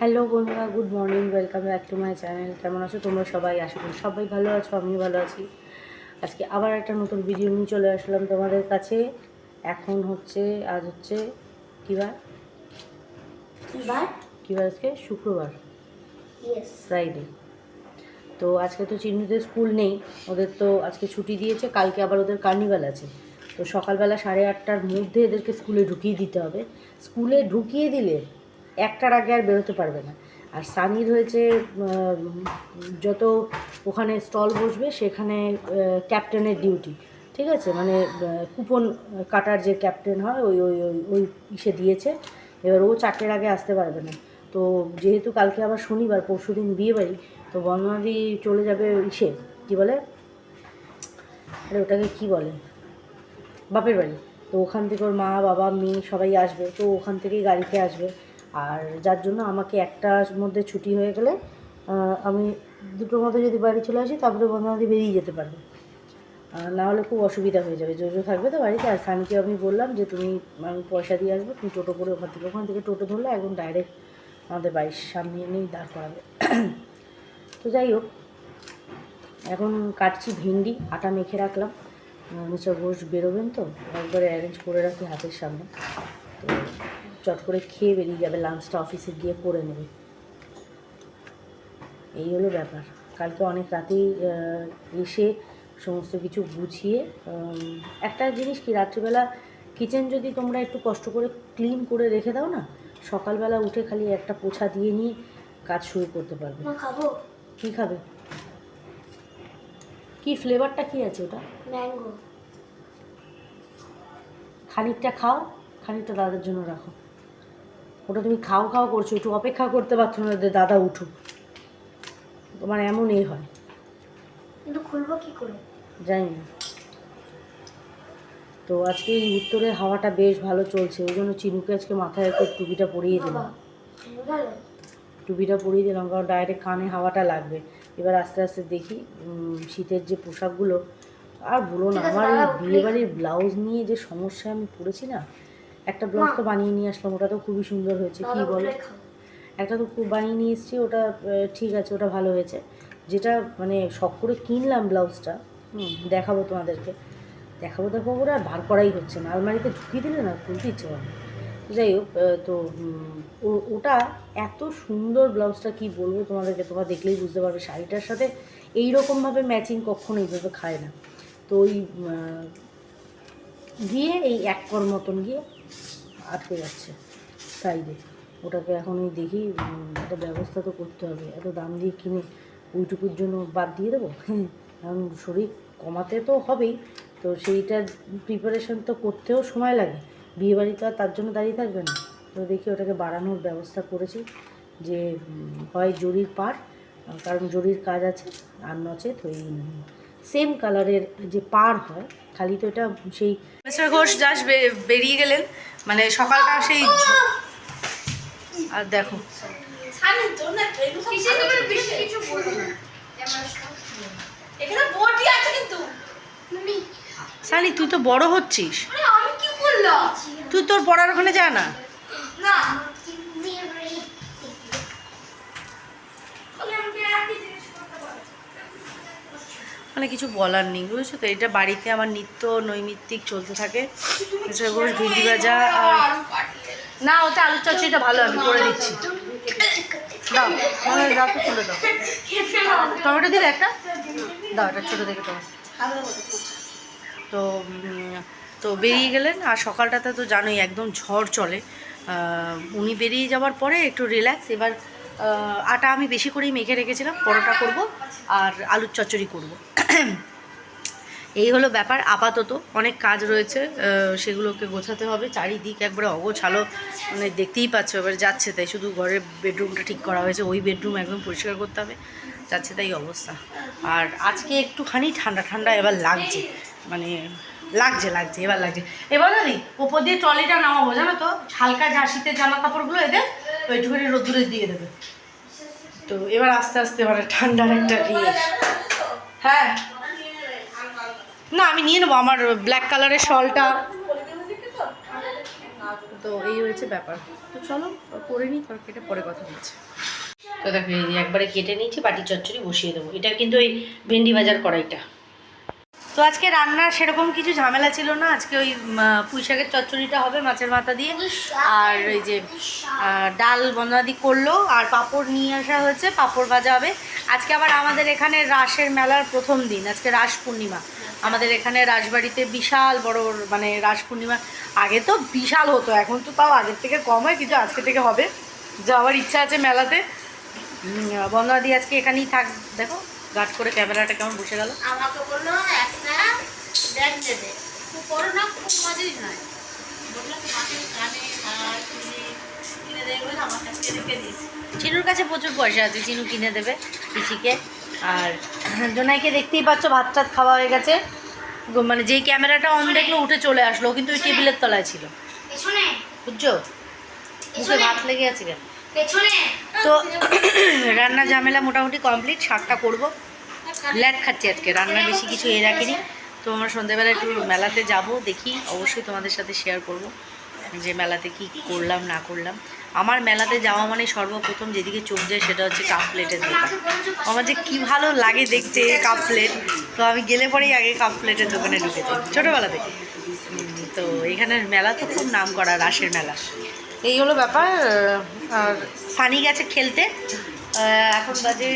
Hello বন্ধুরা good morning welcome back to my channel. কেমন আছো তোমরা সবাই? আশা করি সবাই ভালো আছো আমিও ভালো আছি। আজকে আবার একটা নতুন ভিডিও নিয়ে চলে আসলাম তোমাদের কাছে। এখন হচ্ছে আজ হচ্ছে কী বার? এবার কী বার আজকে? শুক্রবার। ফ্রাইডে তো আজকে তো চিহ্নিদের স্কুল নেই ওদের তো আজকে ছুটি দিয়েছে কালকে আবার ওদের কার্নিভাল আছে। তো সকালবেলা সাড়ে আটটার মধ্যে এদেরকে স্কুলে ঢুকিয়ে দিতে হবে। স্কুলে ঢুকিয়ে দিলে একটার আগে আর বেরোতে পারবে না। আর সানির হয়েছে যত ওখানে স্টল বসবে, সেখানে ক্যাপ্টেনের ডিউটি। ঠিক আছে? মানে কুপন কাটার যে ক্যাপ্টেন হয়, ওই ওই ওই ওই ইসে দিয়েছে। এবার ও চারটের আগে আসতে পারবে না। তো যেহেতু কালকে আবার শনিবার, পরশু দিন বিয়ে বাড়ি তো বর্ণাদি চলে যাবে ইসে। কী বলে? আরে ওটাকে কী বলে? বাপের বাড়ি। তো ওখান থেকে ওর মা, বাবা, মেয়ে সবাই আসবে। তো ওখান থেকেই গাড়িতে আসবে। আর যার জন্য আমাকে একটার মধ্যে ছুটি হয়ে গেলে আমি দুটোর মধ্যে যদি বাড়ি চলে আসি, তারপরে বন্ধুবান্ধব বেরিয়ে যেতে পারবে। না হলে খুব অসুবিধা হয়ে যাবে। জোজো থাকবে তো বাড়িতে? আর সানিকে আমি বললাম যে, তুমি, আমি পয়সা দিয়ে আসব, তুমি টোটো করে ওখান থেকে। ওখান থেকে টোটো ধরলে একদম ডাইরেক্ট আমাদের বাড়ির সামনে এনেই দাঁড় করাবে। তো যাই হোক, এখন কাটছি ভিন্ডি, আটা মেখে রাখলাম। মিস্টার ঘোষ বেরোবেন তো? একবারে অ্যারেঞ্জ করে রাখি হাতের সামনে। চট করে খেয়ে বেরিয়ে যাবে লাঞ্চটা অফিসে গিয়ে করে নেবে। এই হলো ব্যাপার। কালকে অনেক রাতেই এসে সমস্ত কিছু গুছিয়ে একটা জিনিস কি রাত্রিবেলা কিচেন যদি তোমরা একটু কষ্ট করে ক্লিন করে রেখে দাও না সকালবেলা উঠে খালি একটা পোছা দিয়ে নিয়ে কাজ শুরু করতে পারবে। খাব? কী খাবে? কি ফ্লেভারটা কি আছে ওটা? ম্যাঙ্গো। খানিকটা খাও খানিকটা দাদার জন্য রাখো। ওটা তুমি খাও খাও করছ একটু অপেক্ষা করতে পারছ না যে দাদা উঠুক। তোমার এমন এ হয়। কিন্তু খুলবো কি করে? জানি না। তো আজকে এই উত্তরে হাওয়াটা বেশ ভালো চলছে ওই জন্য চিনুকে আজকে মাথায় একটু টুপিটা পরিয়ে দিলাম। টুপিটা পরিয়ে দিলাম কারণ ডাইরেক্ট কানে হাওয়াটা লাগবে। এবার আস্তে আস্তে দেখি শীতের যে পোশাকগুলো আর বলো না আমার এই দাঁড়াও, বিয়ে বাড়ির ব্লাউজ নিয়ে যে সমস্যায় আমি পড়েছি না একটা ব্লাউজ তো বানিয়ে নিয়ে আসলাম ওটা তো খুবই সুন্দর হয়েছে কি বলো? একটা তো খুব বানিয়ে নিয়ে এসেছি ওটা ঠিক আছে ওটা ভালো হয়েছে। যেটা মানে শখ করে কিনলাম ব্লাউজটা হুম দেখাবো তোমাদেরকে। দেখাবো দেখাবো করে আর বার করাই হচ্ছে না আলমারিতে ঢুকিয়ে দিলে না খুলতে ইচ্ছে করে না। যাই হোক তো ওটা এত সুন্দর ব্লাউজটা কি বলব তোমাদেরকে তোমরা দেখলেই বুঝতে পারবে শাড়িটার সাথে এই রকমভাবে ম্যাচিং কখনো এইভাবে খায় না। তো ওই গিয়ে এই এক কর মতন গিয়ে আটকে যাচ্ছে সাইডে ওটাকে এখন দেখি একটা ব্যবস্থা তো করতে হবে। এত দাম দিয়ে কিনে ওইটুকুর জন্য বাদ দিয়ে দেবো? কারণ শরীর কমাতে তো হবেই, তো সেইটার প্রিপারেশন তো করতেও সময় লাগে। বিয়েবাড়ি তো আর তার জন্য দাঁড়িয়ে থাকবে না। তো দেখি ওটাকে বাড়ানোর ব্যবস্থা করেছি যে হয় জরির পার, কারণ জরির কাজ আছে, আর নচেত ওই সেম কালারের যে পার হয় খালি তো এটা সেই মিস্টার ঘোষ জাস্ট বেরিয়ে গেলেন। মানে সকালটা সেই আর দেখো। সানি তুই তো বড় হচ্ছিস। আমি তুই তোর পড়ার ওখানে যা না। না। মানে কিছু বলার নেই বুঝেছ তো? এটা বাড়িতে আমার নিত্য নৈমিত্তিক চলতে থাকে। ঘোষ ভেন্ডি ভাজা আর না ওটা আলুর চচ্চড়িটা ভালো আমি করে দিচ্ছি। দাও মানে দাও তো তুলে দাও। টমেটো দিলে একটা? দাও এটা ছোটো দেখে টমেটো তো তো বেরিয়ে গেলেন আর সকালটাতে তো জানোই একদম ঝড় চলে। উনি বেরিয়ে যাওয়ার পরে একটু রিল্যাক্স এবার আটা আমি বেশি করেই মেখে রেখেছিলাম, পরোটা করব আর আলুর চচ্চড়ি করব। এই হলো ব্যাপার, আপাতত অনেক কাজ রয়েছে সেগুলোকে গোছাতে হবে, চারিদিক একবারে অগোছালো মানে দেখতেই পাচ্ছ, এবার যাচ্ছে তাই, শুধু ঘরের বেডরুমটা ঠিক করা হয়েছে, ওই বেডরুম একদম পরিষ্কার করতে হবে, যাচ্ছে তাই অবস্থা। আর আজকে একটুখানি ঠান্ডা ঠান্ডা এবার লাগছে মানে লাগছে লাগছে, এবার লাগছে। এবার দাদি, ওপর দিয়ে ট্রলিটা নামাবো, জানো তো, হালকা শীতের জামা কাপড়গুলো এদের ওইটুখানি রোদ্দুরে দিয়ে দেবে। তো এবার আস্তে আস্তে মানে ঠান্ডার একটা ইয়ে হ্যাঁ। না, আমি নিয়ে নেব আমার ব্ল্যাক কালারের শলটা। তো এই হয়েছে ব্যাপার। তো চলো, করে নিই, তরকারিটা পরে কথা বলছি। তো দেখো একবারে কেটে নিয়েছি, বাটি চচ্চড়ি বসিয়ে দেবো। এটা কিন্তু ওই ভেন্ডি বাজার কড়াইটা। তো আজকে রান্নার সেরকম কিছু ঝামেলা ছিল না। আজকে ওই পুঁই শাকের চচ্চড়িটা হবে, মাছের মাথা দিয়ে। আর ওই যে ডাল বন্ধাদি করল, আর পাঁপড় নিয়ে আসা হয়েছে, পাঁপড় ভাজা হবে। আজকে আবার আমাদের এখানে রাসের মেলার প্রথম দিন, আজকে রাস পূর্ণিমা। আমাদের এখানে রাসবাড়িতে বিশাল বড় মানে রাস পূর্ণিমা। আগে তো বিশাল হতো, এখন তো তাও আগের থেকে কম হয়, কিন্তু আজকে থেকে হবে। যাওয়ার ইচ্ছা আছে মেলাতে। বন্ধাদি আজকে এখানেই থাক, দেখো। গাট করে ক্যামেরাটা কেমন বসে গেল? আমাকে বলল একটা ব্যাগ দেবে। খুব বড় না খুব মাঝারি নয়। চিনুর কাছে প্রচুর পয়সা আছে চিনু কিনে দেবে পিসিকে। আর জোনাইকে দেখতেই পাচ্ছ ভাত টাত খাওয়া হয়ে গেছে। মানে যেই ক্যামেরাটা অন দেখল উঠে চলে আসলো কিন্তু ওই টেবিলের তলায় ছিল। বুঝছ? মুখে ভাত লেগে আছে কেন? তো রান্না ঝামেলা মোটামুটি কমপ্লিট, শাকটা করব। ল্যাট খাচ্ছি আজকে, রান্না বেশি কিছু এ রাখিনি। তো আমরা সন্ধ্যেবেলা একটু মেলাতে যাব, দেখি। অবশ্যই তোমাদের সাথে শেয়ার করব যে মেলাতে কি করলাম, না করলাম। আমার মেলাতে যাওয়া মানে সর্বপ্রথম যেদিকে চোখ যায় সেটা হচ্ছে কাপ প্লেটের দোকান। আমার যে কী ভালো লাগে দেখতে কাপ প্লেট তো আমি গেলে পরেই আগে কাপ প্লেটের দোকানে ঢুকে ছোটোবেলা থেকে। তো এখানের মেলা তো খুব নাম করা, রাসের মেলা। এই হলো ব্যাপার আর সানি গেছে খেলতে। এখন বাজে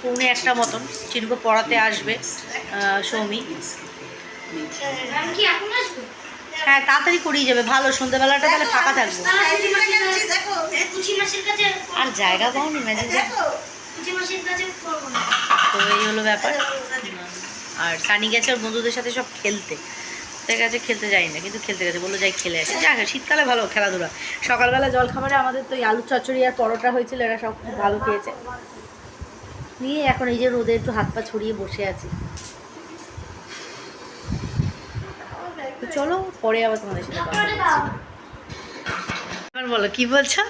পৌনে একটা মতন চিনকো পড়াতে আসবে সৌমি। হ্যাঁ তাড়াতাড়ি করিয়ে যাবে ভালো সন্ধ্যেবেলাটা তাহলে ফাঁকা থাকব। আর জায়গা পাওনি ম্যাজিক তো এই হলো ব্যাপার। আর সানি গেছে ওর বন্ধুদের সাথে সব খেলতে। তার কাছে খেলতে যাই না কিন্তু খেলতে গেছে বলল যাই খেলে আসে। যাক শীতকালে ভালো খেলাধুলা। সকালবেলা জল খাবারে আমাদের তো আলু চচ্চড়ি আর পরোটা হয়েছিল এরা সব খুব ভালো খেয়েছে। নিয়ে এখন এই যে রোদে একটু হাত পা ছড়িয়ে বসে আছি। তো চলো পরে আবার তোমাদের সাথে কথা বলো কি বলছো?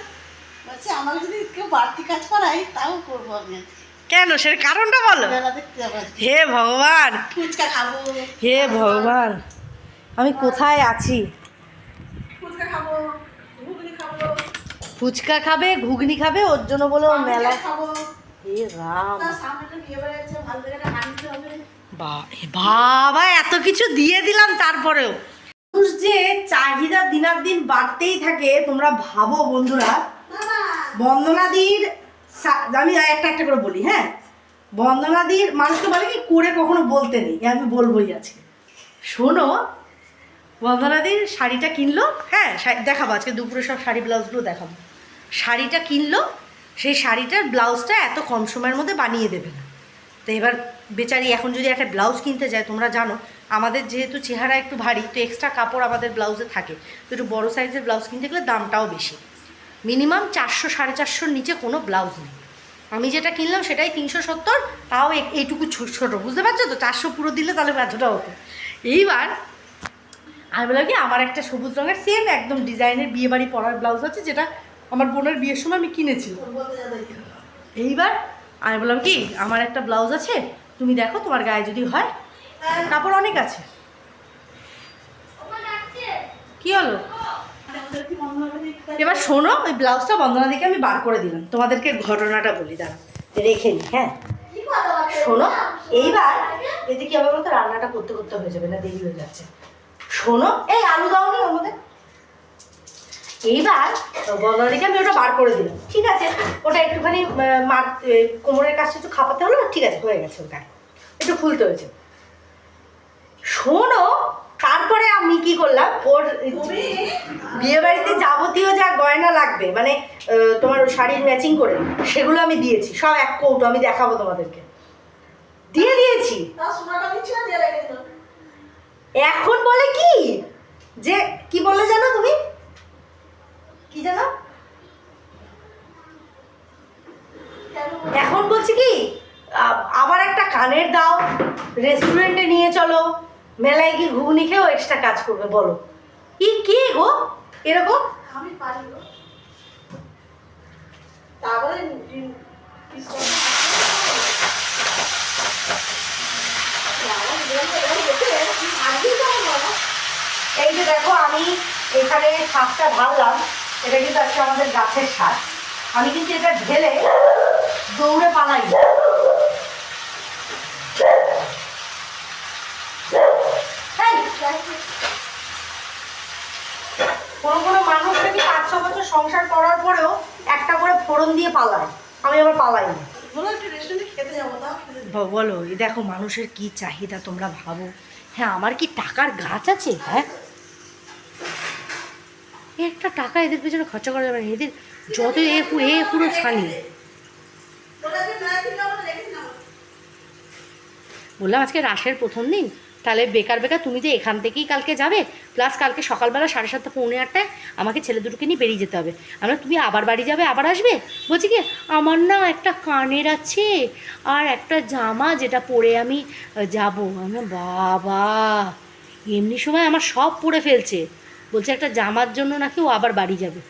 বলছে আমার যদি কেউ বাড়তি কাজ করাই তাও করব আমি। কেন? সে কারণটা বলো। হে ভগবান। ফুচকা খাব। হে ভগবান। আমি কোথায় আছি? ফুচকা খাব ঘুগনি খাব। ওর জন্য বলে ও মেলা রাম। বাবা এত কিছু দিয়ে দিলাম তারপরেও। মানুষ যে চাহিদা দিনার দিন বাড়তেই থাকে তোমরা ভাবো বন্ধুরা। বন্দনাদির আমি একটা একটা করে বলি হ্যাঁ? বন্দনাদির মানুষকে বলে কি করে কখনো বলতে নেই আমি বলবোই আজকে। শোনো বন্দনাদির শাড়িটা কিনলো হ্যাঁ দেখাবো, আজকে দুপুরে সব শাড়ি ব্লাউজগুলো দেখাবো। শাড়িটা কিনলো, সেই শাড়িটার ব্লাউজটা এত কম সময়ের মধ্যে বানিয়ে দেবে না। তো এবার বেচারি এখন যদি একটা ব্লাউজ কিনতে যায়, তোমরা জানো, আমাদের যেহেতু চেহারা একটু ভারী, তো এক্সট্রা কাপড় আমাদের ব্লাউজে থাকে। তো একটু বড়ো সাইজের ব্লাউজ কিনতে গেলে দামটাও বেশি। মিনিমাম চারশো, সাড়ে চারশোর নিচে কোনো ব্লাউজ নেই। আমি যেটা কিনলাম সেটাই তিনশো সত্তর, তাও এইটুকু ছোটো, বুঝতে পারছ তো? চারশো পুরো দিলে তাহলে এতটা হতো। এইবার আমি বললাম কি, আমার একটা সবুজ রঙের সেম একদম ডিজাইনের বিয়ে বাড়ি পরার ব্লাউজ আছে যেটা আমার বোনের বিয়ের সময় আমি কিনেছি। এইবার আমি বললাম কি, আমার একটা ব্লাউজ আছে, তুমি দেখো তোমার গায়ে যদি হয়, কাপড় অনেক আছে। কি হলো? এবার শোনো, ওই ব্লাউজটা বন্দনা দিকে আমি বার করে দিলাম। তোমাদেরকে ঘটনাটা বলি দাঁড়া রেখে নি হ্যাঁ? শোনো, এইবার এদিকে আবার বলতো রান্নাটা করতে করতে হয়ে যাবে, না দেরি হয়ে যাচ্ছে। শোনো এই আলু দাও নি আমাদের। এইবার বন্দনা দিকে আমি ওটা বার করে দিলাম ঠিক আছে? ওটা একটুখানি মার কোমরের কাছে একটু খাপাতে হলো ঠিক আছে হয়ে গেছে ওটা। একটু খুলতে হয়েছে। শোনো তারপরে আমি কি করলাম? ওর বিয়ে বাড়িতে যাবতীয় যা গয়না লাগবে মানে তোমার শাড়ির ম্যাচিং করে সেগুলো আমি দিয়েছি। সব এক কৌটো আমি দেখাবো তোমাদেরকে। দিয়ে দিয়েছি তার সোনাটা দিচ্ছি না দিয়ে রেখে দিল এখন বলে কি? যে, কি বললে জানো তুমি? কি জানো? এখন বলছি কি আবার একটা কানের দাও রেস্টুরেন্টে নিয়ে চলো, মেলায় গিয়ে ঘুগনি খেয়েও এক্সট্রা কাজ করবে, বলো। ই, কি গো? এরকম? আমি পারি গো। তারপরে উম, piece করে- আমার বোন তো এরকম দেখে, আজকেই যাব না। এই যে দেখো আমি এখানে এই শাকটা ঢাললাম এটা কিন্তু আজকে আমাদের গাছের শাক। আমি কিন্তু এটা ঢেলে দৌড়ে পালাই। কোনো কোনো মানুষ নাকি পাঁচ ছ বছর সংসার করার পরেও একটা করে ফোড়ন দিয়ে পালায়। আমি আবার পালাই না বলো দেখো মানুষের কি চাহিদা তোমরা ভাবো। হ্যাঁ আমার কি টাকার গাছ আছে? হ্যাঁ? একটা টাকা এদের পেছনে খরচা করা যাবে না। এদের যত এ এ পুরো ছানি। বললাম, আজকে রাসের প্রথম দিন। তাহলে বেকার বেকার তুমি যে এখান থেকেই কালকে যাবে প্লাস কালকে সকালবেলা সাড়ে সাতটা, পৌনে আটটায় আমাকে ছেলে দুটোকে নিয়ে বেরিয়ে যেতে হবে। আমরা তুমি আবার বাড়ি যাবে, আবার আসবে? বলছি কি, আমার না একটা কানের আছে আর একটা জামা যেটা পরে আমি যাব। আমি বাবা, এমনি সময় আমার সব পরে ফেলছে। বলছে, একটা জামার জন্য নাকি ও আবার বাড়ি যাবে?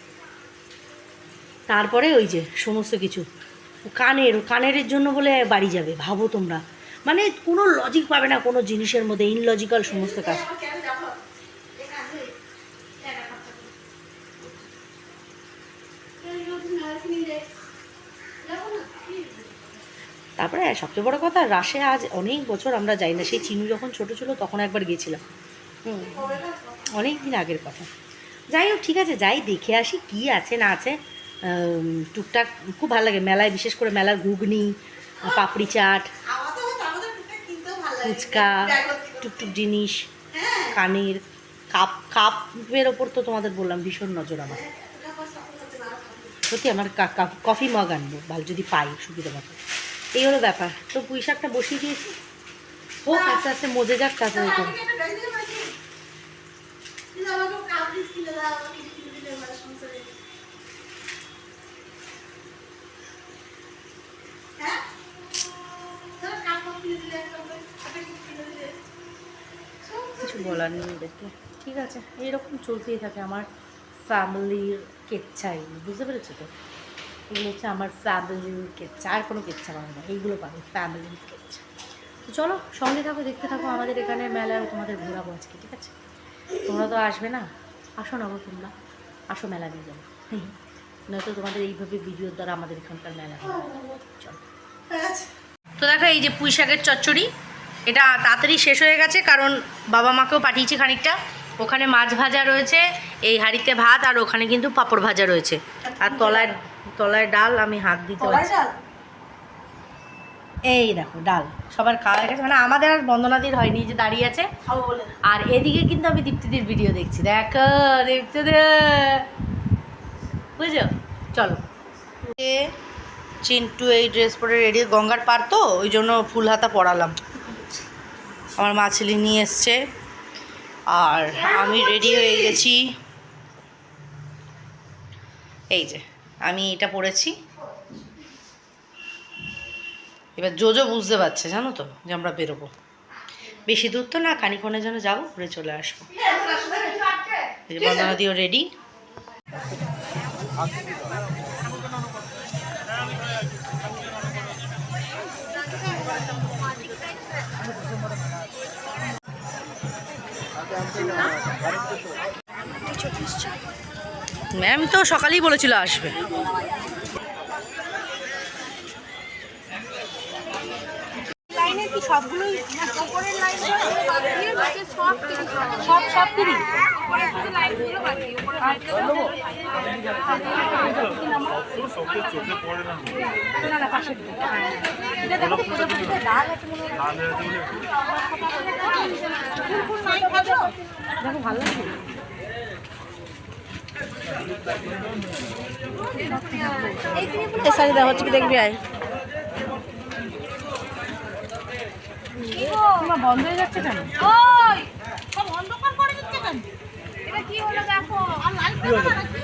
তারপরে ওই যে সমস্ত কিছু কানের কানের জন্য বলে বাড়ি যাবে, ভাবো তোমরা। মানে কোনো লজিক পাবে না কোনো জিনিসের মধ্যে ইনলজিক্যাল সমস্ত কাজ। তারপরে সবচেয়ে বড় কথা, রাশে আজ অনেক বছর আমরা যাই না। সেই চিনু যখন ছোট ছিল, তখন একবার গেছিলাম। হুম। অনেক দিন আগের কথা। যাই হোক, ঠিক আছে, যাই, দেখে আসি কি আছে, না আছে। টুকটাক খুব ভালো লাগে মেলায়, বিশেষ করে মেলার ঘুগনি, পাপড়ি চাট, ফুচকা। টুকটুক জিনিস, কানের কাপ, কাপের ওপর তো তোমাদের বললাম ভীষণ নজর আমার। সত্যি আমার কফি মগ আনব, ভালো যদি পাই, সুবিধা মতো। এই হলো ব্যাপার। তো পুঁই শাকটা বসিয়ে দিয়েছি। ও আস্তে আস্তে মজে যাক, তারপরে আমাকে করব। একটা ব্যাগ দিতে পারবি? দিলে আমাকে কাপ পিস কিনে দাও, আমাকে হ্যাঁ? কিছু বলার নেই ওদেরকে। ঠিক আছে, এইরকম চলতেই থাকে। আমার ফ্যামিলির কেচ্ছাই বুঝতে পেরেছ তো? এগুলো হচ্ছে আমার ফ্যামিলির কেচ্ছা, আর কোনো কেচ্ছা পাবে না, এইগুলো পাবে ফ্যামিলির কেচ্ছা। তো চলো, সঙ্গে থাকো, দেখতে থাকো, আমাদের এখানে মেলায় তোমাদের ঘোরাবো আজকে, ঠিক আছে? তোমরা তো আসবে না? আসো না গো তোমরা। আসো মেলা দিয়ে যাব নয়তো তোমাদের এইভাবে ভিডিওর দ্বারা আমাদের এখানকার মেলা চলো। তো দেখো এই যে পুঁই শাকের চচ্চড়ি এটা তাড়াতাড়ি শেষ হয়ে গেছে কারণ বাবা মাকেও পাঠিয়েছি খানিকটা। ওখানে মাছ ভাজা রয়েছে এই হাঁড়িতে ভাত আর ওখানে কিন্তু পাঁপড় ভাজা রয়েছে। আর তলায় তলায় ডাল আমি হাত দিতে পারছি? এই দেখো ডাল। সবার খাওয়া হয়ে গেছে। মানে আমাদের আর বন্দনাদির হয়নি যে দাঁড়িয়ে আছে। আর এদিকে কিন্তু আমি দীপ্তিদির ভিডিও দেখছি। দেখো দীপ্তিদি। বুঝছ? চলো। চিন্টু এই ড্রেস পরে রেডি গঙ্গার পার তো ওই জন্য ফুল হাতা পরালাম। আমার মা ছেলে নিয়ে এসছে। আর আমি রেডি হয়ে গেছি। এই যে আমি এটা পরেছি। এবার জোজো বুঝতে পারছে, জানো তো, যে আমরা বেরোবো। বেশি দূর তো না খানিক্ষণের জন্য যাব, ঘুরে চলে আসব। বন্দনা দিও রেডি ম্যাম তো সকালেই বলেছিল আসবে। দেখো ভালো লাগছে। হচ্ছে দেখবি আয়। তোমার বন্ধ হয়ে যাচ্ছে কেন? ওই সব অন্ধকার করে দিচ্ছে কেন? এটা কি হলো দেখো? আর লাইট দেবো না নাকি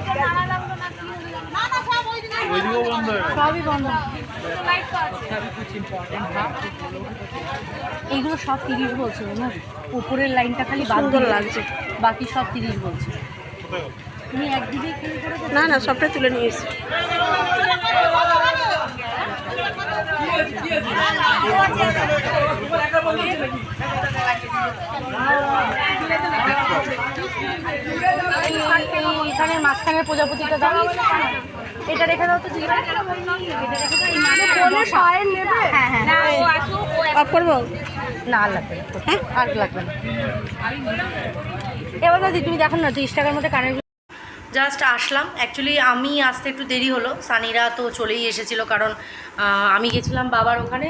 এটা মারা লাগল না কি হলো না না সব ওই দিকে সবই বন্ধ। লাইট কাজ এইগুলো সব তিরিশ বলছে না? উপরের লাইনটা খালি সুন্দর লাগছে। বাকি সব তিরিশ বলছে। তুমি একদিকে না না সবটা তুলে নিয়ে এসছি না এখানে মাঝখানে প্রজাপতিটা দাও। এটা রেখে দাও তো মাঝখানে হ্যাঁ হ্যাঁ। অফ করব না আর লাগবে হ্যাঁ আর লাগবে না। এবার দাদি তুমি দেখো না তিরিশ টাকার মধ্যে কানের জাস্ট আসলাম। অ্যাকচুয়ালি আমি আসতে একটু দেরি হলো। সানিরা তো চলেই এসেছিল কারণ আমি গেছিলাম বাবার ওখানে।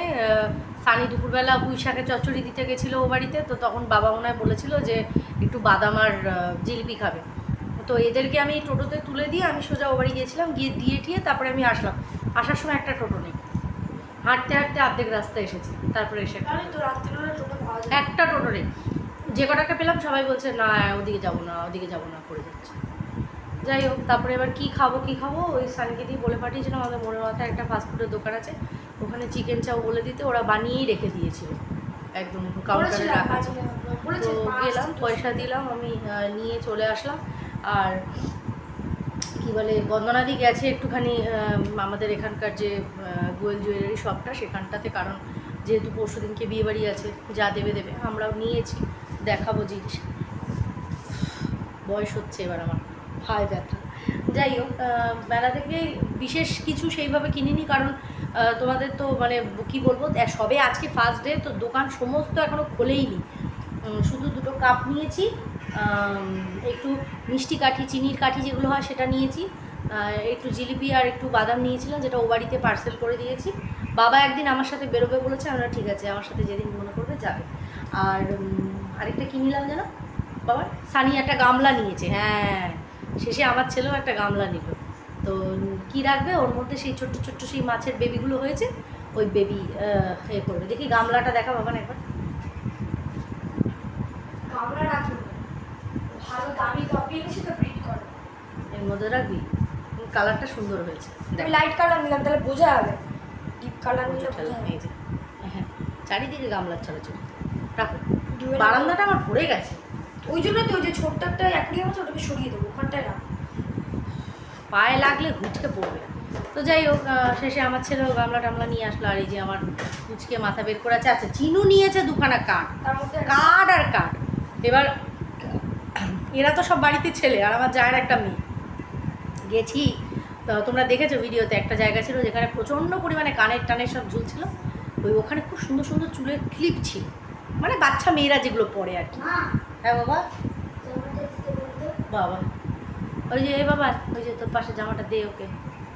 সানি দুপুরবেলা পুঁই শাকের চচ্চড়ি দিতে গেছিল ও বাড়িতে। তো তখন বাবা মনে হয় বলেছিল যে একটু বাদাম আর জিলিপি খাবে। তো এদেরকে আমি টোটোতে তুলে দিয়ে আমি সোজা ও বাড়ি গিয়েছিলাম। গিয়ে দিয়ে টিয়ে তারপরে আমি আসলাম। আসার সময় একটা টোটো নেই। হাঁটতে হাঁটতে অর্ধেক রাস্তা এসেছি। তারপরে এসে একটা টোটো নেই। যে কটাকে পেলাম সবাই বলছে না ওদিকে যাব না ওদিকে যাব না করে যাচ্ছে। যাই হোক তারপরে এবার কি খাব কি খাব? ওই সানকে দিয়ে বলে পাঠিয়েছিলাম আমাদের মনের মাথায় একটা ফাস্টফুডের দোকান আছে। ওখানে চিকেন চাও বলে দিতে ওরা বানিয়েই রেখে দিয়েছিল। একদম কাউন্টারে বলেছিলাম রাখা। তো গেলাম পয়সা দিলাম আমি নিয়ে চলে আসলাম। আর কি বলে বন্দনাদি গেছে একটুখানি আমাদের এখানকার যে গোয়েল জুয়েলারি শপটা সেখানটাতে কারণ যেহেতু পরশু দিনকে বিয়ে বাড়ি আছে যা দেবে দেবে। আমরাও নিয়েছি দেখাবো জিনিস। বয়স হচ্ছে এবার আমার। হায় ব্যথা যাই হোক মেলা থেকে বিশেষ কিছু সেইভাবে কিনিনি কারণ তোমাদের তো মানে কি বলব সবে আজকে ফার্স্ট ডে তো দোকান সমস্ত এখনও খোলেইনি। উম, শুধু দুটো কাপ নিয়েছি একটু মিষ্টি কাঠি চিনির কাঠি যেগুলো হয় সেটা নিয়েছি একটু জিলিপি আর একটু বাদাম নিয়েছিলাম যেটা ও বাড়িতে পার্সেল করে দিয়েছি। বাবা একদিন আমার সাথে বেরোবে বলেছে আমরা ঠিক আছে আমার সাথে যেদিন মনে করবে যাবে। আর আরেকটা কিনিলাম যেন বাবার সানি একটা গামলা নিয়েছে হ্যাঁ। শেষে আমার ছেলেও একটা গামলা নিল। তো কি রাখবে? ওর মধ্যে সেই ছোট্ট ছোট্ট সেই মাছের বেবিগুলো হয়েছে ওই বেবি এ করবে। দেখি গামলাটা দেখা বাবা না একবার। গামলা রাখি। ভালো দামি কপি এনেছি তো প্রিন্ট করে। এর মধ্যে রাখবি? কালারটা সুন্দর হয়েছে। দেখ। আমি লাইট কালার নিলাম তাহলে বোঝা যাবে। ডিপ কালার নিলে বোঝা। হ্যাঁ চারিদিকে গামলার ছড়াছড়ি। রাখো। বারান্দাটা আমার ভরে গেছে। ওই জন্য তো ওই যে ছোট্ট একটা অ্যাকুরিয়াম আছে ওটাকে সরিয়ে দেবো ওখানটায় রাখ। পায়ে লাগলে হুচকে পড়বে তো যাই হোক শেষে আমার ছেলেও গামলা টামলা নিয়ে আসলো আর এই যে আমার হুচকে মাথা বের করে আছে আচ্ছা চিনু নিয়েছে দুখানা কাঠ কাঠ আর কাঠ এবার এরা তো সব বাড়িতে ছেলে আর আমার জায়ের একটা মেয়ে। গেছি। তো তোমরা দেখেছ ভিডিওতে একটা জায়গা ছিল যেখানে প্রচণ্ড পরিমাণে কানের টানের সব ঝুলছিল। ওই ওখানে খুব সুন্দর সুন্দর চুলের ক্লিপ ছিল। মানে বাচ্চা মেয়েরা যেগুলো পরে আর কি। হ্যাঁ বাবা? বাবা। ওই যে এই বাবা ওই যে তোর পাশে জামাটা দে ওকে।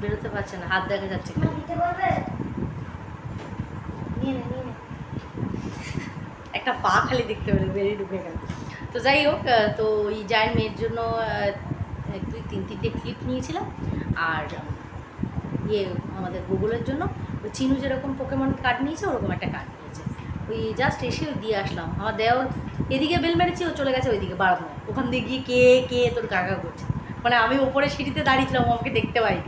বেরোতে পারছে না হাত দেখা যাচ্ছে একটা। পা খালি দেখতে পেলে বেরিয়ে ঢুকে গেল। তো যাই হোক তো ওই জায়ের মেয়ের জন্য দুই তিন তিনটে ক্লিপ নিয়েছিলাম। আর ইয়ে আমাদের গুগলের জন্য। ওই চিনু যেরকম পোকেমন কার্ড নিয়েছে ওরকম একটা কার্ড নিয়েছে। ওই জাস্ট এসে ওই দিয়ে আসলাম। আমার দেওর এদিকে বেল মেরেছি ও চলে গেছে ওইদিকে বারান্দায় ওখান দিয়ে গিয়ে কে কে তোর কাকা করছে? মানে আমি ওপরে সিঁড়িতে দাঁড়িয়েছিলাম ও আমাকে দেখতে পাইনি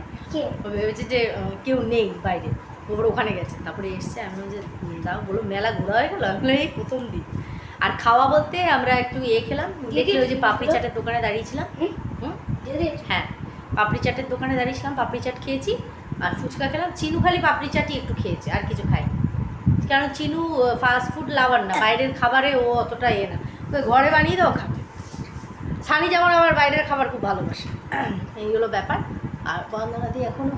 ভেবেছে যে কেউ নেই বাইরে। ওপরে ওখানে গেছে। তারপরে এসছে আমি যে "হুম, দাও বলো মেলা ঘোরা হয়ে গেলো? আমি এই প্রথম দিন। আর খাওয়া বলতে আমরা একটু ইয়ে খেলাম দেখি ওই যে পাপড়ি চাটের দোকানে দাঁড়িয়েছিলাম। হ্যাঁ পাপড়ি চাটের দোকানে দাঁড়িয়েছিলাম পাপড়ি চাট খেয়েছি আর ফুচকা খেলাম চিনু খালি পাপড়ি চাটই একটু খেয়েছে আর কিছু খাই কারণ চিনু ফাস্ট ফুড লাভার না বাইরের খাবারে ও অতটা এ না। ওই ঘরে বানিয়ে দাও খাবে। সানি যেমন আমার বাইরের খাবার খুব ভালোবাসে। এইগুলো ব্যাপার। আর বন্দনা দিয়ে এখনও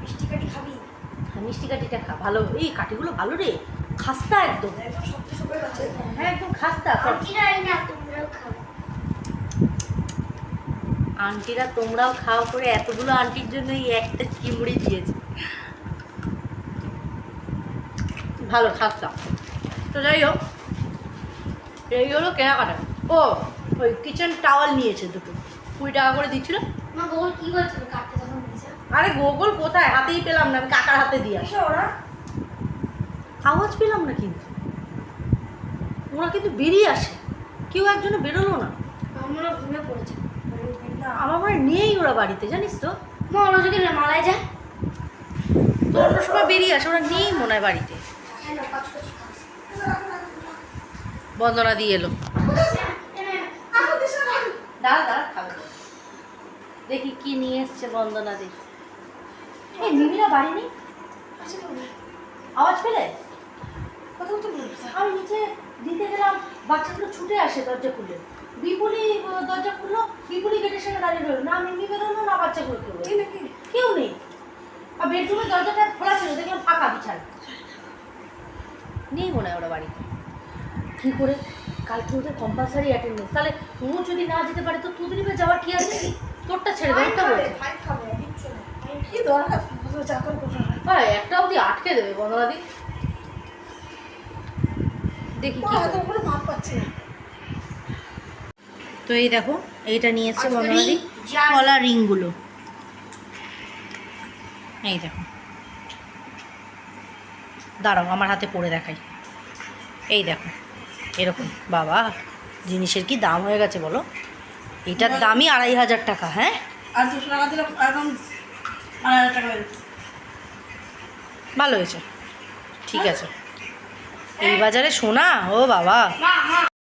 মিষ্টি কাঠি খাবি? হ্যাঁ, মিষ্টি কাঠিটা খা ভালো। এই কাঠিগুলো ভালো রে। খাস্তা একদম। হ্যাঁ একদম খাস্তা। আন্টিরা তোমরাও খাও আন্টিরা তোমরাও খাও করে এতগুলো আন্টির জন্য এই একটা চিমড়ি দিয়েছে। ভালো খাস্তা। তো যাই হোক এই হলো কেনাকাটা। ও ওই কিচেন টাওয়াল নিয়েছে দুটো। কুড়ি টাকা করে দিচ্ছিল। আরে গোগল কোথায়? হাতেই পেলাম না আমি কাকার হাতে দিয়ে আসি। ওরা? আওয়াজ পেলাম না কিন্তু। ওরা কিন্তু বেরিয়ে আসে। কেউ একজনে বেরোলো না। আমরা ঘুমে পড়েছে। আমার মনে হয় নেই ওরা বাড়িতে জানিস তো। মা ওরা যদি মালায় যায়? তো অন্য সময় বেরিয়ে আসে ওরা নেই মনে হয় বাড়িতে। বন্দনা দিয়ে এলো। দাঁড়া দাঁড়া খাবে দেখি কি নিয়ে এসছে বন্দনা দেখি এই মিমিরা বাড়ি নেই? আওয়াজ পেলে? তো আমি নিচে দিতে গেলাম বাচ্চাগুলো ছুটে আসে দরজা খুলে। বিপুলি দরজা খুললো বিপুলি গেটের সামনে দাঁড়িয়ে রইল। না মিমি বেরোলো না বাচ্চাগুলো কেউ কেউ নেই। আর বেডরুমের দরজাটা খোলা ছিল দেখলাম ফাঁকা বিছাল নেই মনে হয় ওরা বাড়িতে। কী করে? কালকে ওদের কম্পালসারি অ্যাটেন্ডেন্স তাহলে ও যদি না যেতে পারে তো তোদের এবার যাওয়ার কি আছে? তোরটা ছেড়ে দেওয়ারটা খাবে বলছে কি দরকার? চাকর হ্যাঁ একটা অবধি আটকে দেবে বন্ধনাদি দেখি কি করে। মাপ পাচ্ছে না। তো এই দেখো এইটা নিয়ে এসছে বন্ধনাদি কলা রিংগুলো। এই দেখো। দাঁড়াও আমার হাতে পরে দেখাই। এই দেখো এরকম বাবা জিনিসের কি দাম হয়ে গেছে বলো? এটার দামই আড়াই হাজার টাকা হ্যাঁ? আর দুশো টাকা দিলে একদম আড়াই হাজার টাকা ভালো হয়েছে। ঠিক আছে। এই বাজারে সোনা? ও বাবা।